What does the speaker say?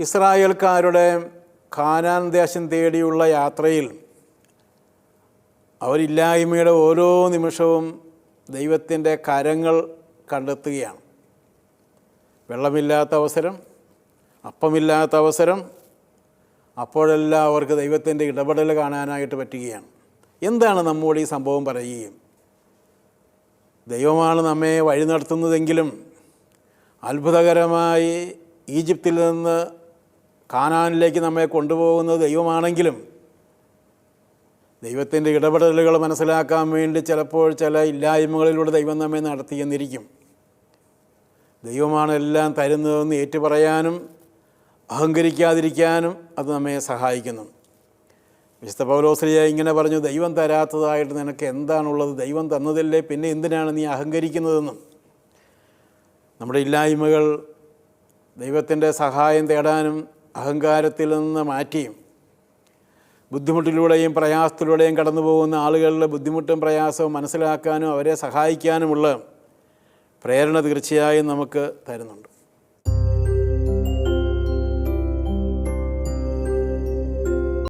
ഇസ്രായേൽക്കാരുടെ കാനാൻ ദേശം തേടിയുള്ള യാത്രയിൽ അവരില്ലായ്മയുടെ ഓരോ നിമിഷവും ദൈവത്തിന്റെ കരങ്ങൾ കണ്ടെത്തുകയാണ്. വെള്ളമില്ലാത്ത അവസരം അപ്പമില്ലാത്ത അവസരം അപ്പോഴെല്ലാം അവർക്ക് ദൈവത്തിന്റെ ഇടപെടൽ കാണാനായിട്ട് പറ്റുകയാണ്. എന്താണ് നമ്മോട് ഈ സംഭവം പറയുകയും? ദൈവമാണ് നമ്മെ വഴി നടത്തുന്നതെങ്കിലും അത്ഭുതകരമായി ഈജിപ്തിൽ നിന്ന് കാനാനിലേക്ക് നമ്മെ കൊണ്ടുപോകുന്നത് ദൈവമാണെങ്കിലും ദൈവത്തിന്റെ ഇടപെടലുകൾ മനസ്സിലാക്കാൻ വേണ്ടി ചിലപ്പോൾ ചില ഇല്ലായ്മകളിലൂടെ ദൈവം നമ്മെ നടത്തിയെന്നിരിക്കും. ദൈവമാണ് എല്ലാം തരുന്നതെന്ന് ഏറ്റുപറയാനും അഹങ്കരിക്കാതിരിക്കാനും അത് നമ്മെ സഹായിക്കുന്നു. വിശുദ്ധ പൗലോസ്ലിയ ഇങ്ങനെ പറഞ്ഞു ദൈവം തരാത്തതായിട്ട് നിനക്ക് എന്താണുള്ളത്? ദൈവം തന്നതല്ലേ? പിന്നെ എന്തിനാണ് നീ അഹങ്കരിക്കുന്നതെന്നും? നമ്മുടെ ഇല്ലായ്മകൾ ദൈവത്തിന്റെ സഹായം തേടാനും അഹങ്കാരത്തിൽ നിന്ന് മാറ്റിയും ബുദ്ധിമുട്ടിലൂടെയും പ്രയാസത്തിലൂടെയും കടന്നു പോകുന്ന ആളുകളുടെ ബുദ്ധിമുട്ടും പ്രയാസവും മനസ്സിലാക്കാനും അവരെ സഹായിക്കാനുമുള്ള പ്രേരണ തീർച്ചയായും നമുക്ക് തരുന്നുണ്ട്.